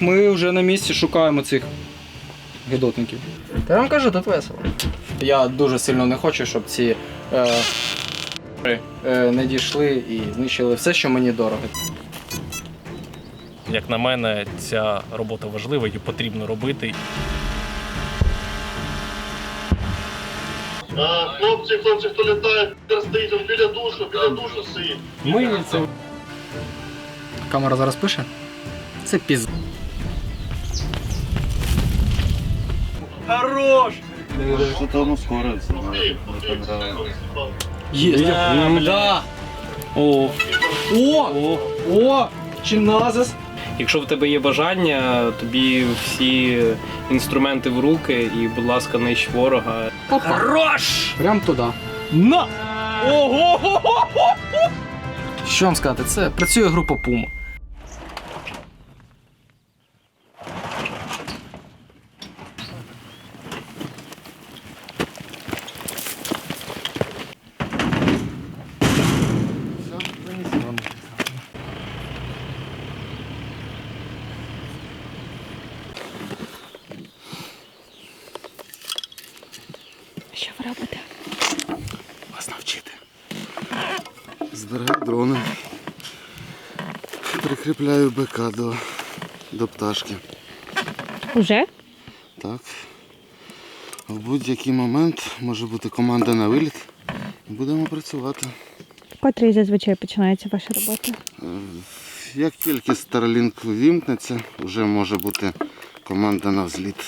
Ми вже на місці шукаємо цих гидотників. Та я вам кажу, тут весело. Я дуже сильно не хочу, щоб ці е, е, не дійшли і знищили все, що мені дорого. Як на мене, ця робота важлива, її потрібно робити. А, хлопці, хлопці, хто літає, стоїть біля душу, біля душу стоїть. Ми це Камера зараз пише. Це піз. Что-то он ускорился. Ти, ти, Є. Да. О, О! о. О! Чиназис! Якщо в тебе є бажання, тобі всі інструменти в руки і, будь ласка, нищ ворога. Хорош! Прям туди. На! Ого! Що вам сказати, це працює група Puma. Що ви робите? Вас навчити. Збираю дрони. БК до, до пташки. Уже? Так. В будь-який момент може бути команда на виліт. Будемо працювати. Котрий зазвичай починається ваша робота? Е, Як тільки Starlink вімкнеться, вже може бути команда на взліт.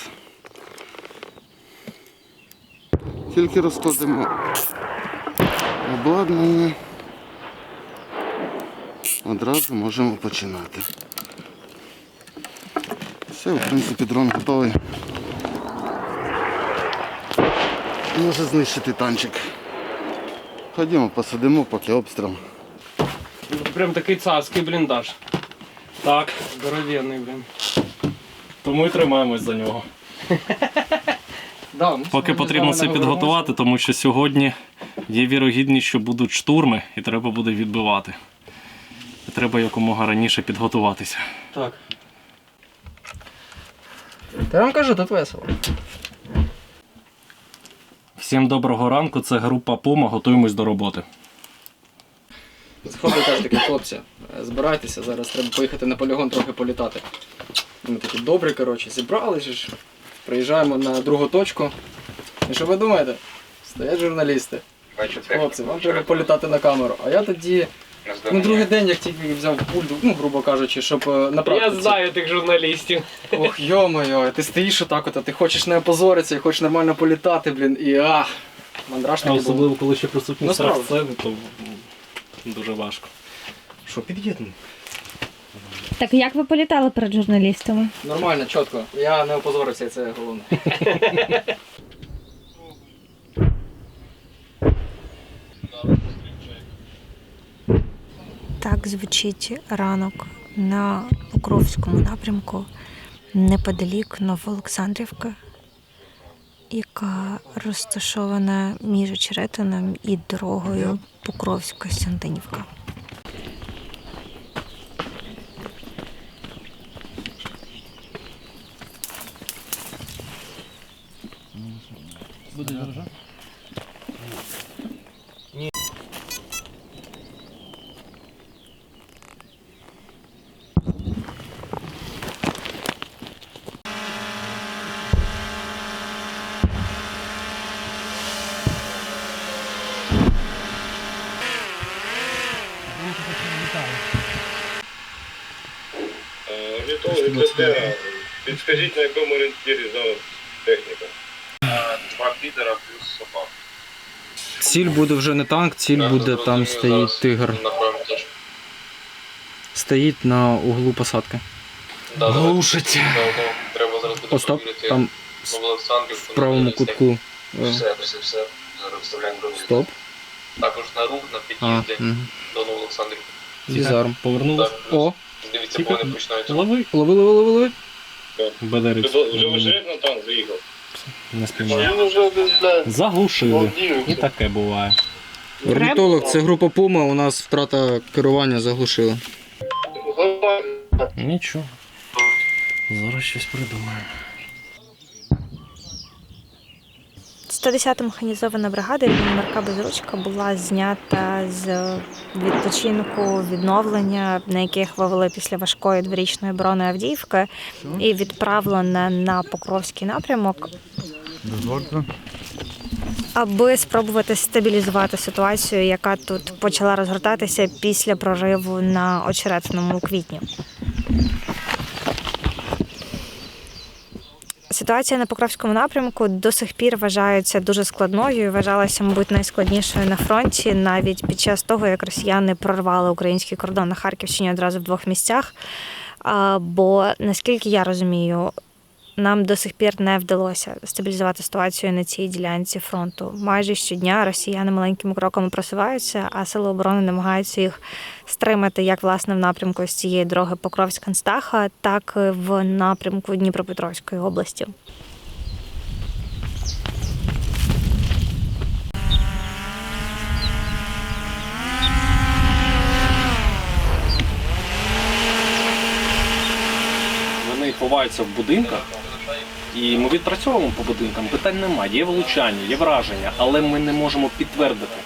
Тільки розкладемо обладнання. Одразу можемо починати. Все, в принципі, дрон готовий. Може знищити танчик. Ходімо, посидимо, поки обстріл. Прям такий царський бліндаж. Так, здоровенний, блін. Тому і тримаємось за нього. Да, Поки потрібно це підготувати, тому що сьогодні є вірогідність, що будуть штурми і треба буде відбивати. Треба якомога раніше підготуватися. Так. Та я вам кажу, тут весело. Всім доброго ранку, це група Puma, готуємось до роботи. Заходить каже такі хлопці, збирайтеся, зараз треба поїхати на полігон трохи політати. Ми такі добрі, коротше, зібралися ж, приїжджаємо на другу точку. І що ви думаєте? Стоять журналісти. Хлопці, вам треба політати на камеру. А я тоді, ну другий день, як тільки взяв пульт, ну, грубо кажучи, щоб е, на практиці. тих журналістів. Ох, йо-моє, ти стоїш отак от, а ти хочеш не опозоритися і хочеш нормально політати, блін, і ах, мандраж А такий був. особливо, коли ще присутні Ну, страх справді. сцени, то м, дуже важко. Що під'єднує? Так як ви політали перед журналістами? Нормально, чітко. Я не опозорився, і це головне. Звучить ранок на Покровському напрямку неподалік Новоолександрівки, яка розташована між Очеретином і дорогою Покровська-Сандинівка. Орнітологи підскажіть, на якому орієнтирі зараз техніка. Два підера плюс собак. Ціль буде вже не танк, ціль буде там стоїть тигр. Напевно, теж. Стоїть на углу посадки. Глушить. Треба зараз буде О, стоп, перевірити там в правому кутку. е, Все, все, все. Зараз вставляємо броню. Стоп. Також на рух, на А, під'їзді мгм. до Новоолександрівки. Дізарм. Повернулись. Так, О, Дивіться, бо вони починають. Лови. лови, лови, лови, лови. Вже виширять на заїхав. Не спіймає. Він вже десь, блядь, Заглушили. І таке буває. Орнітолог, це група Пума, у нас втрата керування заглушила. Нічого. Зараз щось придумаю. 110-та механізована бригада Марка Безручка була знята з відпочинку відновлення, на яких вивели після важкої дворічної оборони Авдіївки, і відправлена на Покровський напрямок, Дозвольте. аби спробувати стабілізувати ситуацію, яка тут почала розгортатися після прориву на очеретному квітні. Ситуація на Покровському напрямку до сих пір вважається дуже складною. і Вважалася, мабуть, найскладнішою на фронті, навіть під час того, як росіяни прорвали український кордон на Харківщині одразу в двох місцях. Бо наскільки я розумію, нам до сих пір не вдалося стабілізувати ситуацію на цій ділянці фронту. Майже щодня росіяни маленькими кроками просуваються, а сили оборони намагаються їх стримати як власне в напрямку з цієї дороги Покровськ-Констаха, так і в напрямку Дніпропетровської області. Ховаються в будинках, і ми відпрацьовуємо по будинкам. Питань немає. Є влучання, є враження, але ми не можемо підтвердити.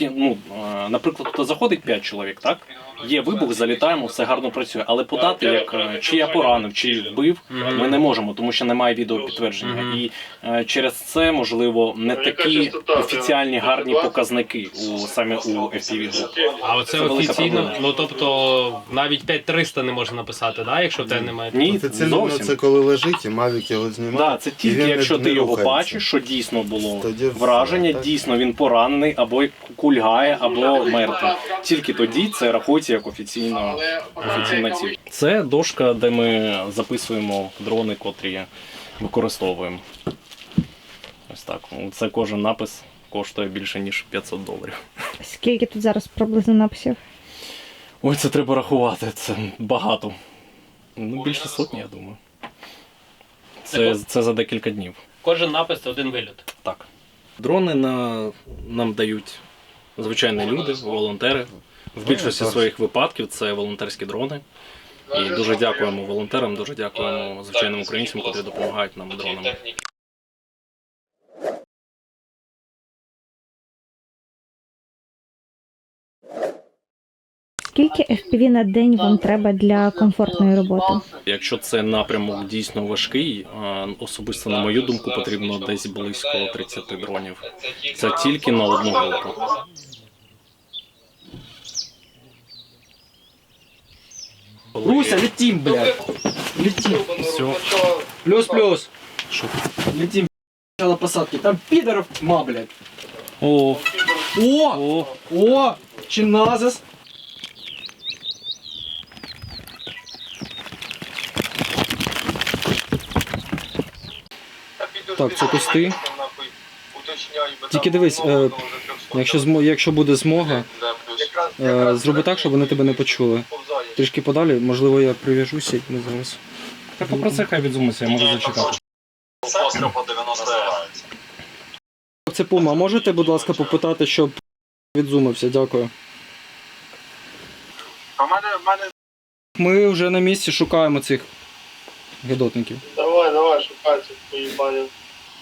Ну, е, наприклад, тут заходить 5 чоловік, так? Є вибух, залітаємо, все гарно працює. Але подати, як е, чи я поранив, чи вбив, ми не можемо, тому що немає відеопідтвердження. І е, через це, можливо, не такі офіціальні гарні показники у саме у FPV групі. А оце Це офіційно, ну тобто навіть 5300 не можна написати, да, якщо в тебе немає. Ні, Це, це, зовсім. це коли лежить і Мавік його знімає. Да, це тільки він якщо не- ти не його рухається. бачиш, що дійсно було Тоді все, враження, так. дійсно він поранений або кульгає, або мертвий. Тільки тоді це рахується як офіційна, офіційна ціль. Це дошка, де ми записуємо дрони, котрі використовуємо. Ось так. Це кожен напис коштує більше ніж 500 доларів. Скільки тут зараз приблизно написів? Ой, це треба рахувати, це багато. Ну, більше сотні, я думаю. Це, це за декілька днів. Кожен напис це один вильот. Так. Дрони на, нам дають звичайні люди, волонтери. В більшості своїх випадків це волонтерські дрони. І дуже дякуємо волонтерам, дуже дякуємо звичайним українцям, котрі допомагають нам дронами. Скільки FPV на день вам треба для комфортної роботи? Якщо це напрямок дійсно важкий, особисто на мою думку, потрібно десь близько 30 дронів. Це тільки на одну групу. Руся, летим, блядь. Летим. Все. Плюс-плюс. Летим. Начало посадки. Там пидоров тьма, блядь. О, О! о, О! Чиназис. Так, це кусти. Тільки дивись, е, якщо, змо, якщо буде змога, зроби так, щоб вони тебе не почули. Трішки подалі, можливо, я прив'яжуся і ми зараз. та попроси, хай відзумиться, я можу зачекати. Це Пума, можете, будь ласка, попитати, щоб відзумився, дякую. Ми вже на місці шукаємо цих гидотників. Давай, давай, шукайте, поїбанів.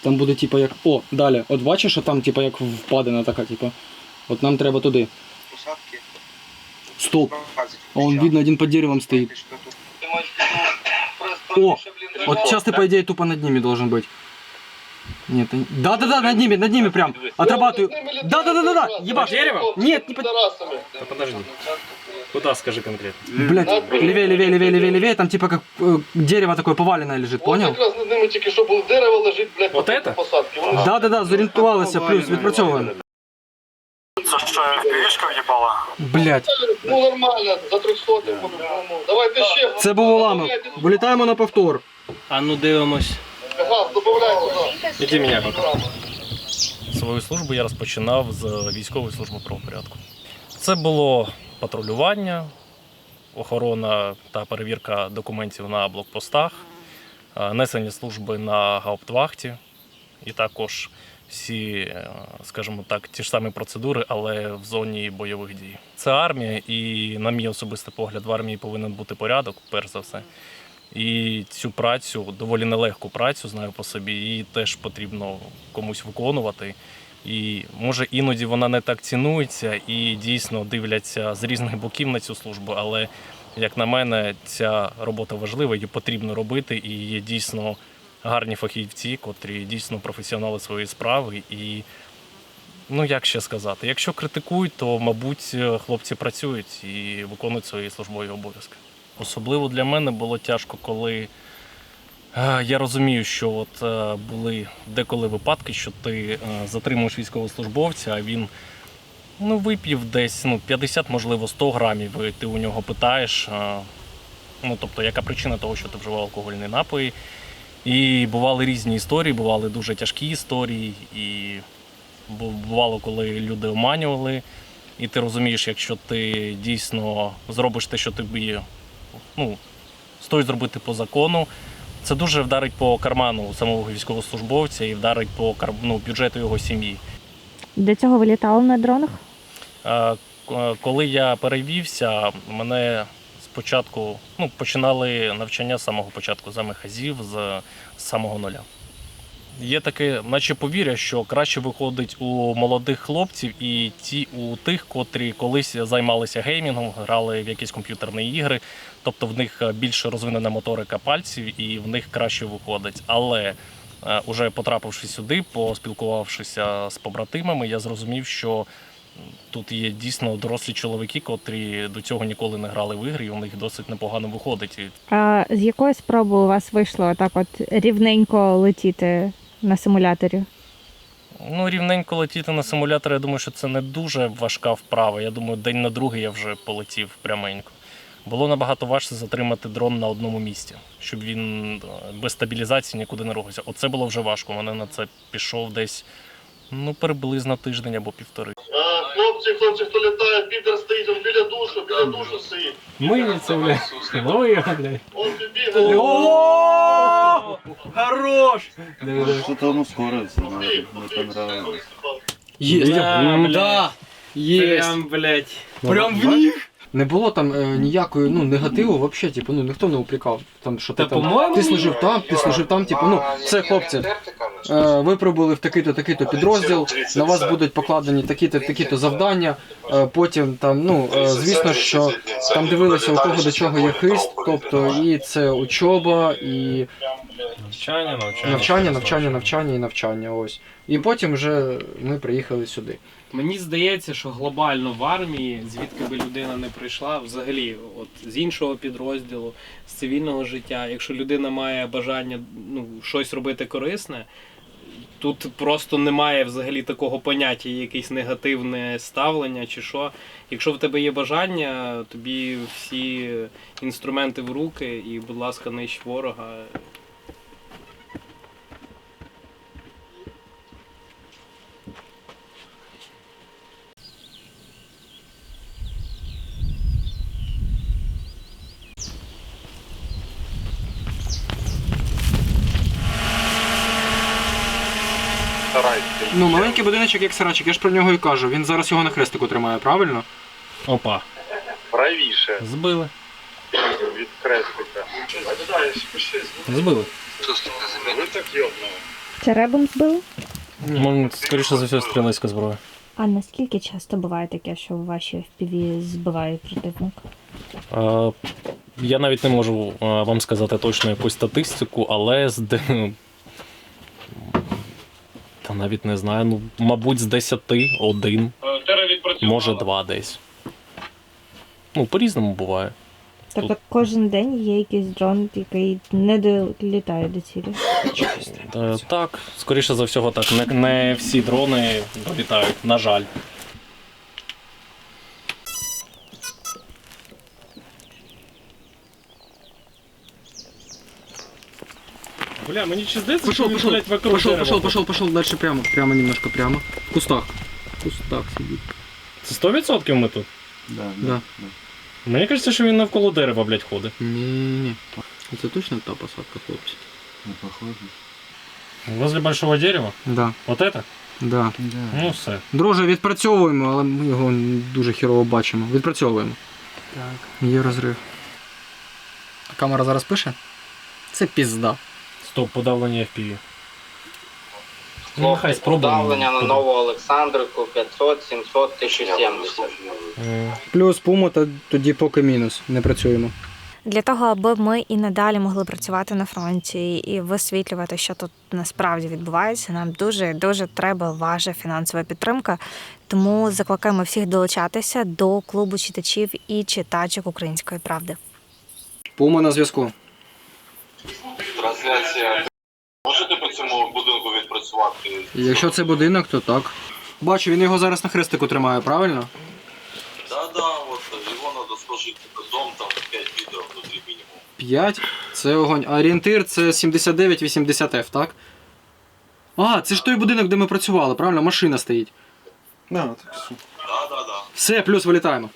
Там буде типа як. О, далі. От бачиш, що там типа як впадина така, типа. От нам треба туди. Посадки. Стоп! А он видно, один под деревом стоит. Ти маєш О, Вот сейчас ты, по идее, тупо над ними должен быть. Нет, ты- да-да-да, над ними, над ними прям. Отрабатываю. Да-да-да-да, ебашь. Дерево? Нет, не под... Та подожди. Куда скажи конкретно? Блять, левее, левее, левее, левее, левее, там типа как э, дерево такое поваленное лежит, От понял? якраз над ними тільки що було дерево лежить, блядь, Вот по это? посадки. Вони Да-да-да, зорієнтувалися, плюс, відпрацьовуємо. Блять, Ну нормально, за 300 по-любому. Давайте ще. це був уламок. Вилітаємо на повтор. А ну дивимось. Газ, добавляй туди. Іди мене поки. Свою службу я розпочинав з військової служби правопорядку. Це було патрулювання, охорона та перевірка документів на блокпостах, е, несення служби на гауптвахті і також всі, е, скажімо так, ті ж самі процедури, але в зоні бойових дій. Це армія, і, на мій особистий погляд, в армії повинен бути порядок, перш за все. І цю працю, доволі нелегку працю, знаю по собі, її теж потрібно комусь виконувати. І може іноді вона не так цінується і дійсно дивляться з різних боків на цю службу. Але як на мене, ця робота важлива, її потрібно робити, і є дійсно гарні фахівці, котрі дійсно професіонали своєї справи. І ну як ще сказати, якщо критикують, то мабуть хлопці працюють і виконують свої службові обов'язки. Особливо для мене було тяжко, коли е, я розумію, що от е, були деколи випадки, що ти е, затримуєш військовослужбовця, а він ну, вип'їв десь ну, 50, можливо, 100 грамів, і ти у нього питаєш, ну, тобто, яка причина того, що ти вживав алкогольні напої. І бували різні історії, бували дуже тяжкі історії, і бувало, коли люди оманювали. І ти розумієш, якщо ти дійсно зробиш те, що тобі ну, стоїть зробити по закону, це дуже вдарить по карману самого військовослужбовця і вдарить по ну, бюджету його сім'ї. До цього ви літали на дронах? Е, Коли я перевівся, мене спочатку ну, починали навчання з самого початку за мехазів з, з самого нуля. Є таке, наче повір'я, що краще виходить у молодих хлопців і ті у тих, котрі колись займалися геймінгом, грали в якісь комп'ютерні ігри, тобто в них е, більше розвинена моторика пальців і в них краще виходить. Але е, уже потрапивши сюди, поспілкувавшися з побратимами, я зрозумів, що тут є дійсно дорослі чоловіки, котрі до цього ніколи не грали в ігри, і у них досить непогано виходить. А з якої спроби у вас вийшло так от рівненько летіти на симуляторі? Ну, рівненько летіти на симулятор, я думаю, що це не дуже важка вправа. Я думаю, день на другий я вже полетів пряменько. Було набагато важче затримати дрон на одному місці, щоб він е, без стабілізації нікуди не рухався. Оце було вже важко. У мене на це пішов десь ну, приблизно тиждень або півтори. Хлопці, хлопці, хто літає, підер стоїть, он біля душу, біля душу стоїть. Миється, блядь. Ну його, блядь. Он бігає. Хорош! Що там ускорився, не понравилось. Є! Да! Є! Прям, блядь. Прям в них! Не було там е, ніякої ну, негативу, взагалі, типу, ну ніхто не упрекав. Там, що Та, ти там, по-моєму, ти служив там, ти служив там, типу, ну, все, хлопці, ви прибули в такий-то, такий-то підрозділ, на вас будуть покладені такі-то, такі-то завдання, е, потім там, ну, е, звісно, що там дивилися у кого до чого є хист, тобто і це учоба, і Навчання, навчання. навчання, навчання, навчання і навчання, ось. І потім вже ми приїхали сюди. Мені здається, що глобально в армії, звідки би людина не прийшла, взагалі, от з іншого підрозділу, з цивільного життя, якщо людина має бажання ну, щось робити корисне, тут просто немає взагалі такого поняття, якесь негативне ставлення чи що. Якщо в тебе є бажання, тобі всі інструменти в руки і, будь ласка, нищ ворога. Ну, маленький будиночок як сарачик, я ж про нього і кажу. Він зараз його на хрестику тримає, правильно? Опа, Правіше збили. від крестика. Збили. Ви так йобнули. Це ребом збили? Ну, скоріше за все, стрілецька зброя. А наскільки часто буває таке, що ваші FPV збивають противника? Е, Я навіть не можу е, вам сказати точно якусь статистику, але з де... Та навіть не знаю. Ну, мабуть, з 10 один, Тера відпрацювала. може два десь. Ну, по-різному буває. Тобто кожен день є якийсь дрон, який не долітає до цілі. Е, Так, скоріше за всього, так. Не, не всі дрони долітають, на жаль. Бля, мені чи здається, Пошел, що він, пошел, блядь, вокруг пошел, дерева пошел, пошел, пошел дальше прямо, прямо немножко прямо. В кустах. В кустах сидит. Це 100% ми тут. Да, Да. Мені кажеться, що він навколо дерева, блядь, ходить. Не-не-не. Це точно та посадка, хлопці? Не похоже. Возле большого дерева? Да, Вот это? да. Да. Ну все. Дроже відпрацьовуємо, але ми його дуже хірово бачимо. Відпрацьовуємо. Так. Є розрив. Камера зараз пише? Це пізда. Стоп, подавлення FPV. Ну, нехай спробуємо. Давлення на нову Олександрику 500, 700, 1070. Плюс пума, та тоді поки мінус. Не працюємо. Для того, аби ми і надалі могли працювати на фронті і висвітлювати, що тут насправді відбувається, нам дуже дуже треба ваша фінансова підтримка. Тому закликаємо всіх долучатися до клубу читачів і читачок української правди. Пума на зв'язку. Трансляція. Можете по цьому будинку відпрацювати? Якщо це будинок, то так. Бачу, він його зараз на хрестику тримає, правильно? Да, да, от його треба сложити дом, там 5 відео внутрі мінімум. 5 це огонь. А орієнтир це 79-80F, так? А, це ж той будинок, де ми працювали, правильно? Машина стоїть. Да, да, да. Все, плюс вилітаємо.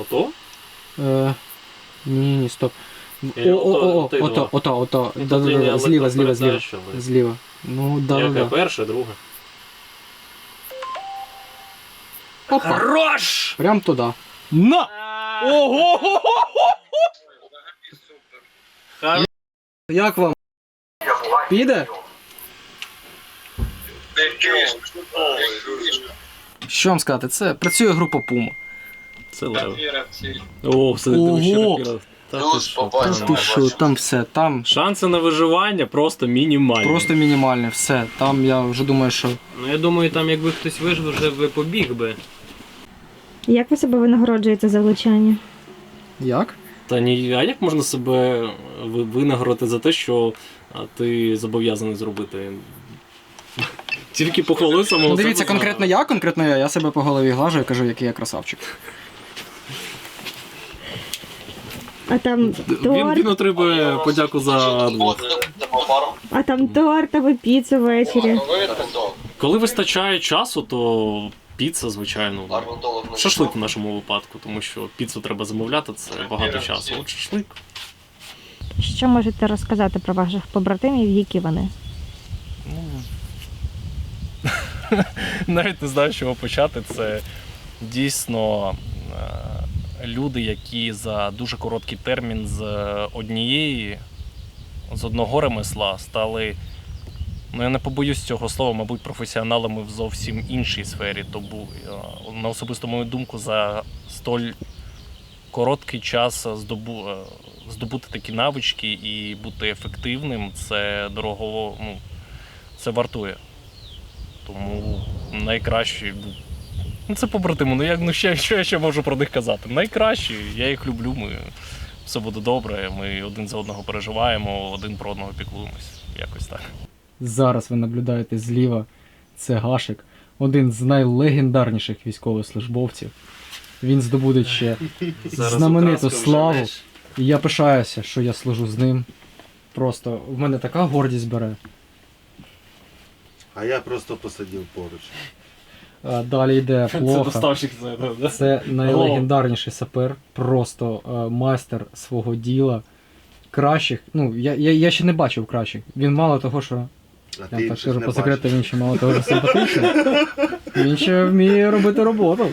Ото? Е, ні, ні, стоп. О, Е, о, ото, о, о, ти ото, два. ото, ото. Ну, Да, то да, не да, зліва, зліва, зліва. Зліва. Ну, да, да, да. перше, друге. Опа. Хорош! Прям туди. На! Ого! Як вам? Піде? Що вам сказати? Це працює група Puma. Це лево. О, все Ого! ще. Та ти Плюс? Побачимо. ти що, там все, там Шанси на виживання просто мінімальні. просто мінімальне, все. Там я вже думаю, що. Ну я думаю, там якби хтось вижив, вже би побіг би. Як ви себе винагороджуєте за влучання? Як? Та ні, а як можна себе ви- винагородити за те, що а, ти зобов'язаний зробити? Тільки похвалив самого Ну, себе дивіться, за- конкретно я, конкретно я, я себе по голові глажу і кажу, який я красавчик. А там Він, торт, він отримує подяку за двох. а там торт або піцу ввечері. Коли вистачає часу, то піца, звичайно. Шашлик в нашому випадку, тому що піцу треба замовляти, це багато часу. От шашлик. Що можете розказати про ваших побратимів, які вони? Навіть не знаю, з чого почати. Це дійсно е, люди, які за дуже короткий термін з однієї, з одного ремесла стали. Ну, я не побоюсь цього слова, мабуть, професіоналами в зовсім іншій сфері. Тому, е, на особисту мою думку, за столь короткий час здобу, е, здобути такі навички і бути ефективним, це дорого, ну, це вартує. Тому найкращі. Ну, це побратими. Ну, як, ну ще, що я ще можу про них казати? Найкращі, я їх люблю, ми все буде добре, ми один за одного переживаємо, один про одного піклуємось. Якось так. Зараз ви наблюдаєте зліва. Це Гашик, один з найлегендарніших військовослужбовців. Він здобуде ще знамениту славу. І я пишаюся, що я служу з ним. Просто в мене така гордість бере. А я просто посадив поруч. А далі йде Це плохо. доставщик це. Це найлегендарніший сапер, просто е, майстер свого діла. Кращих. Ну, я, я, я ще не бачив кращих. Він мало того, що. А Я ти так інших скажу не по секрету, бачиш. він ще мало того, що симпатичний. Він ще вміє робити роботу.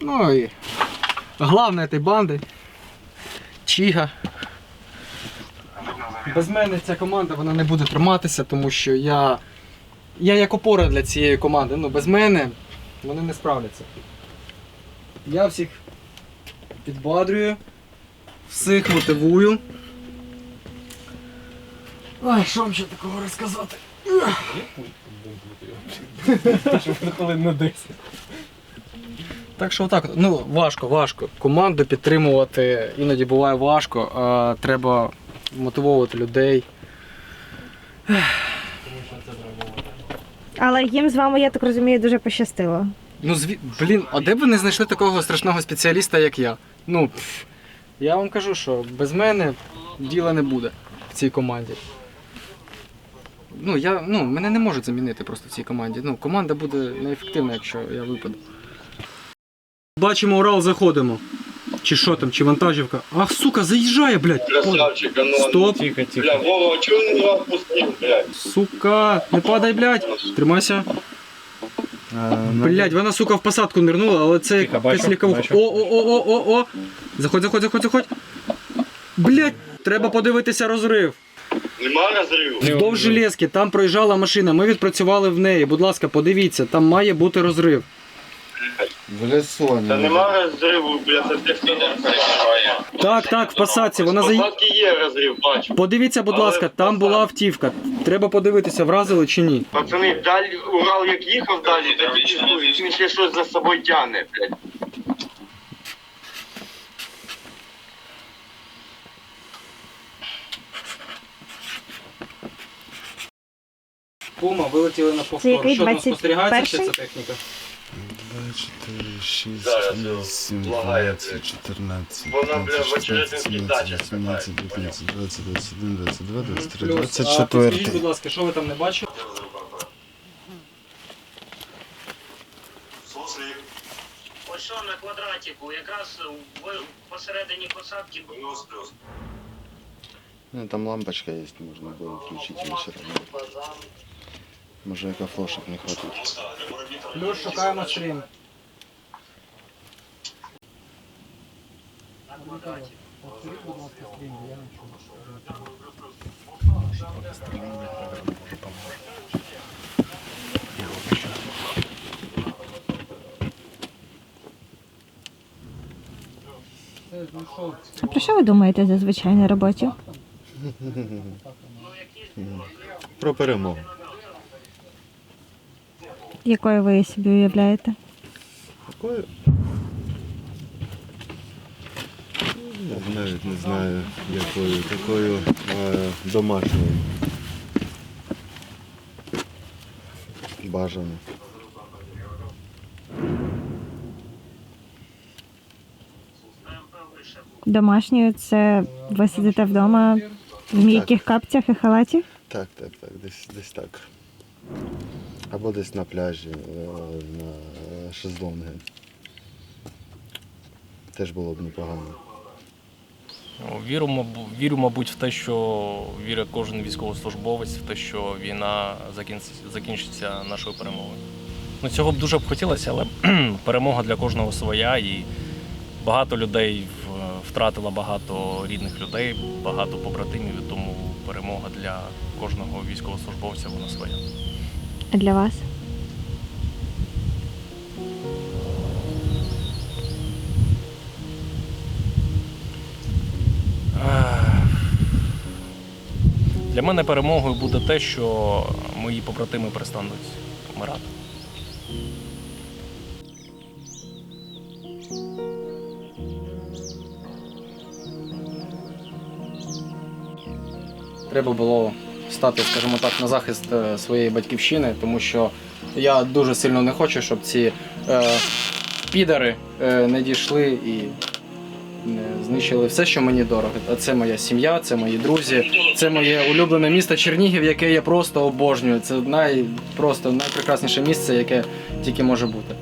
Ну і головне цієї банди. Чіга. Без мене ця команда вона не буде триматися, тому що я. Я як опора для цієї команди. Ну, без мене вони не справляться. Я всіх підбадрюю, всіх мотивую. Ой, що вам ще такого розказати? На 10. Так що отак, ну важко, важко. Команду підтримувати іноді буває важко. Треба мотивовувати людей. Але їм з вами, я так розумію, дуже пощастило. Ну, зві... блін, а де б ви не знайшли такого страшного спеціаліста, як я? Ну, я вам кажу, що без мене діла не буде в цій команді. Ну, я, ну, мене не можуть замінити просто в цій команді. Ну, команда буде неефективна, якщо я випаду. Бачимо Урал, заходимо. Чи що там, чи вантажівка. Ах, сука, заїжджає, блядь. Красавчик, а ну. Стоп. Тихо, тихо. Бля, Вова, чого він вас пустив, блядь? Сука, не падай, блядь. Тримайся. Блядь, вона, сука, в посадку нирнула, але це Тихо, бачу, якась ліковуха. бачу. О, о, о, о, о, о. Заходь, заходь, заходь, заходь. Блядь, треба подивитися розрив. Нема розриву? Вздовж железки, там проїжджала машина, ми відпрацювали в неї. Будь ласка, подивіться, там має бути розрив. В лісу. Та нема розриву, бля, це те, що Так, так, в посадці, вона заї... Посадки є розрив, бачу. Подивіться, будь Але ласка, там була автівка. Треба подивитися, вразили чи ні. Пацани, далі Урал як їхав далі, так і він ще щось за собою тягне, блядь. Пума, вилетіли на Це повтор. який Що там 21-й? спостерігається ще ця техніка? 2, 4, 6, Зараз, 8, лагає, 12, 14, Вона, бля, 15, в 16, дачі 17, 18, 19, 20, 21, 22, 23, Плюс, а 24. підскажіть, будь ласка, що ви там не бачили? Ось що на квадратику, якраз в посередині посадки Плюс, плюс. Ну, там лампочка есть, можно было включить ее все Може, екофлошек не хватить. Плюс шукаємо стрім. Про що ви думаєте зазвичай на роботі? Про перемогу. Якою ви її собі уявляєте? Такою? Я навіть не знаю, якою. Такою е, домашньою. Бажано. Домашньою це ви сидите вдома в м'яких капцях і халаті? Так, так, так, десь, десь так. Або десь на пляжі, е, на шезлонги. Теж було б непогано. Ну, Вірю, мабуть, в те, що вірить кожен військовослужбовець, в те, що війна закінчиться, нашою перемогою. Ну, цього б дуже б хотілося, але перемога для кожного своя, і багато людей втратило багато рідних людей, багато побратимів, тому перемога для кожного військовослужбовця вона своя. А для вас? Для мене перемогою буде те, що мої побратими перестануть вмирати. Треба було стати, скажімо так, на захист е, своєї батьківщини, тому що я дуже сильно не хочу, щоб ці е, підари е, не дійшли і не знищили все, що мені дорого. А це моя сім'я, це мої друзі, це моє улюблене місто Чернігів, яке я просто обожнюю. Це най, просто найпрекрасніше місце, яке тільки може бути.